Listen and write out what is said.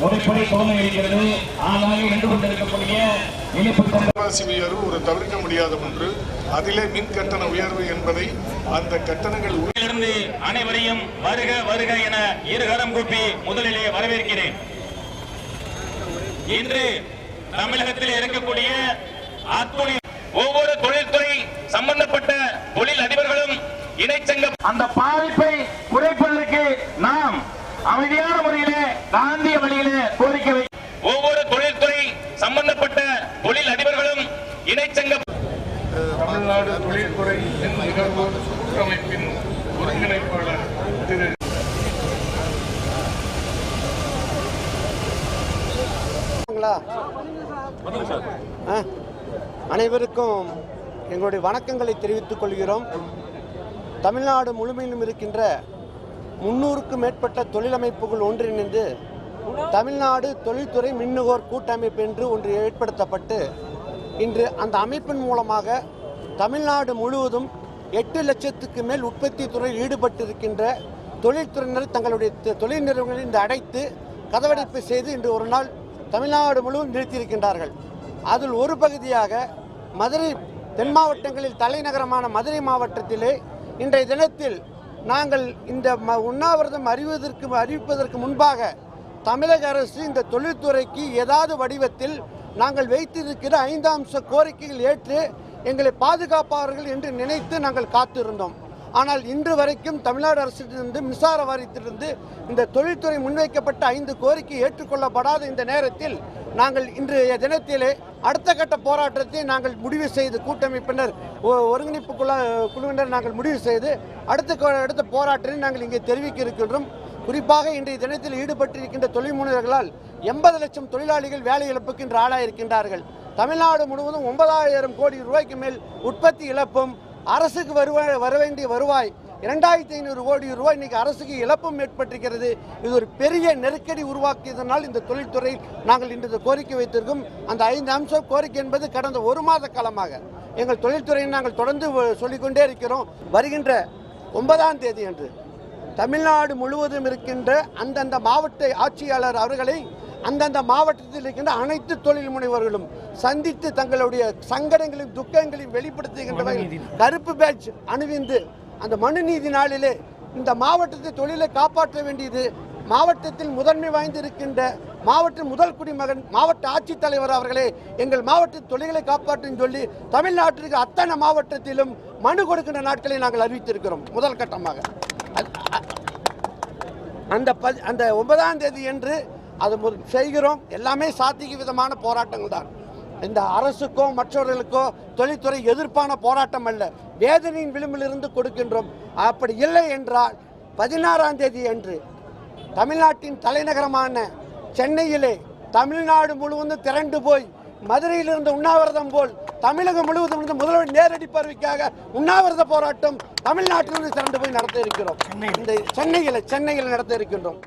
எப்படி தோண இருக்கிறது ஆனாலும் நின்று கொண்டிருக்கக்கூடிய இனிப்பு ஒரு தவிர்க்க முடியாத ஒன்று. அதிலே மின் கட்டண உயர்வு என்பதை அந்த கட்டணங்கள் அனைவரையும் வருக வருக என இருகரம் கூப்பி முதலிலே வரவேற்கிறேன். இன்று தமிழகத்தில் இருக்கக்கூடிய அத்துணை ஒவ்வொரு தொழில்துறை சம்பந்தப்பட்ட தொழில் அதிபர்களும் இணைச்சங்க அந்த பாதிப்பை முறையிலே காந்திய வழியிலே கோரிக்கை ஒவ்வொரு தொழில்துறை சம்பந்தப்பட்ட தொழில் அதிபர்களும் இணைச்சங்க தமிழ்நாடு தொழில்துறை கூட்டமைப்பின் ஒருங்கிணைப்பாளர் திரு. அனைவருக்கும் எங்களுடைய வணக்கங்களை தெரிவித்துக் கொள்கிறோம் தமிழ்நாடு முழுமையிலும் இருக்கின்ற முன்னூறுக்கும் மேற்பட்ட தொழிலமைப்புகள் ஒன்றிணைந்து தமிழ்நாடு தொழில்துறை மின்னுகோர் கூட்டமைப்பு என்று ஒன்று ஏற்படுத்தப்பட்டு இன்று அந்த அமைப்பின் மூலமாக தமிழ்நாடு முழுவதும் எட்டு லட்சத்துக்கு மேல் உற்பத்தி துறையில் ஈடுபட்டிருக்கின்ற தொழில்துறையினர் தங்களுடைய தொழில் நிறுவனங்களை இன்று அடைத்து கதவடைப்பு செய்து இன்று ஒரு நாள் தமிழ்நாடு முழுவதும் நிறுத்தியிருக்கின்றார்கள். அதில் ஒரு பகுதியாக மதுரை தென் மாவட்டங்களில் தலைநகரமான மதுரை மாவட்டத்திலே இன்றைய தினத்தில் நாங்கள் இந்த ம- உண்ணாவிரதம் அறிவதற்கு அறிவிப்பதற்கு முன்பாக தமிழக அரசு இந்த தொழில்துறைக்கு ஏதாவது வடிவத்தில் நாங்கள் வைத்திருக்கிற ஐந்து அம்ச கோரிக்கைகள் ஏற்று எங்களை பாதுகாப்பார்கள் என்று நினைத்து நாங்கள் காத்திருந்தோம். ஆனால் இன்று வரைக்கும் தமிழ்நாடு அரசிலிருந்து மின்சார வாரியத்திலிருந்து இந்த தொழில்துறை முன்வைக்கப்பட்ட ஐந்து கோரிக்கை ஏற்றுக்கொள்ளப்படாத இந்த நேரத்தில் நாங்கள் இன்றைய தினத்திலே அடுத்த கட்ட போராட்டத்தை நாங்கள் முடிவு செய்து கூட்டமைப்பினர் ஒருங்கிணைப்பு குழு குழுவினர் நாங்கள் முடிவு செய்து அடுத்த அடுத்த போராட்டத்தை நாங்கள் இங்கே தெரிவிக்க இருக்கின்றோம். குறிப்பாக இன்றைய தினத்தில் ஈடுபட்டிருக்கின்ற தொழில் முனைவர்களால் எண்பது லட்சம் தொழிலாளிகள் வேலை இழப்புக்கு இன்று ஆளாயிருக்கின்றார்கள். தமிழ்நாடு முழுவதும் ஒன்பதாயிரம் கோடி ரூபாய்க்கு மேல் உற்பத்தி இழப்பும் அரசுக்கு வருவாய் வர வேண்டிய வருவாய். இரண்டாயிரத்தி ஐநூறு கோடி ரூபாய் இன்னைக்கு அரசுக்கு இழப்பும் ஏற்பட்டிருக்கிறது. இது ஒரு பெரிய நெருக்கடி உருவாக்கியதனால் இந்த தொழில்துறை நாங்கள் இன்று கோரிக்கை வைத்திருக்கோம். அந்த ஐந்து அம்சம் கோரிக்கை என்பது கடந்த ஒரு மாத காலமாக எங்கள் தொழில்துறையை நாங்கள் தொடர்ந்து வ- சொல்லிக்கொண்டே இருக்கிறோம். வருகின்ற ஒன்பதாம் தேதி அன்று தமிழ்நாடு முழுவதும் இருக்கின்ற அந்தந்த மாவட்ட ஆட்சியாளர் அவர்களை அந்தந்த மாவட்டத்தில் இருக்கின்ற அனைத்து தொழில் முனைவர்களும் சந்தித்து தங்களுடைய சங்கடங்களையும் துக்கங்களையும் வெளிப்படுத்துகின்ற வகையில் கருப்பு பேட்ச் அணிவிந்து அந்த மனு நீதி நாளிலே இந்த மாவட்டத்தை தொழிலை காப்பாற்ற வேண்டியது மாவட்டத்தில் முதன்மை வாய்ந்திருக்கின்ற மாவட்ட முதல் குடிமகன் மாவட்ட ஆட்சித்தலைவர் அவர்களே எங்கள் மாவட்ட தொழில்களை காப்பாற்றும் சொல்லி தமிழ்நாட்டிற்கு அத்தனை மாவட்டத்திலும் மனு கொடுக்கின்ற நாட்களை நாங்கள் அறிவித்திருக்கிறோம். முதல் கட்டமாக. அந்த பதி அந்த ஒன்பதாம் தேதி என்று அது செய்கிறோம். எல்லாமே சாத்திக விதமான போராட்டங்கள் தான். இந்த அரசுக்கோ மற்றவர்களுக்கோ தொழில்துறை எதிர்ப்பான போராட்டம் அல்ல. வேதனையின் விளிம்பிலிருந்து கொடுக்கின்றோம். அப்படி இல்லை என்றால் பதினாறாம் தேதி அன்று தமிழ்நாட்டின் தலைநகரமான சென்னையிலே தமிழ்நாடு முழுவதும் திரண்டு போய் மதுரையில் இருந்த உண்ணாவிரதம் போல் தமிழகம் முழுவதும் இருந்து முதல்வர் நேரடி பார்வைக்காக உண்ணாவிரத போராட்டம் தமிழ்நாட்டிலிருந்து திரண்டு போய் நடத்த இருக்கிறோம். இந்த சென்னையில் சென்னையில் நடத்த இருக்கின்றோம்.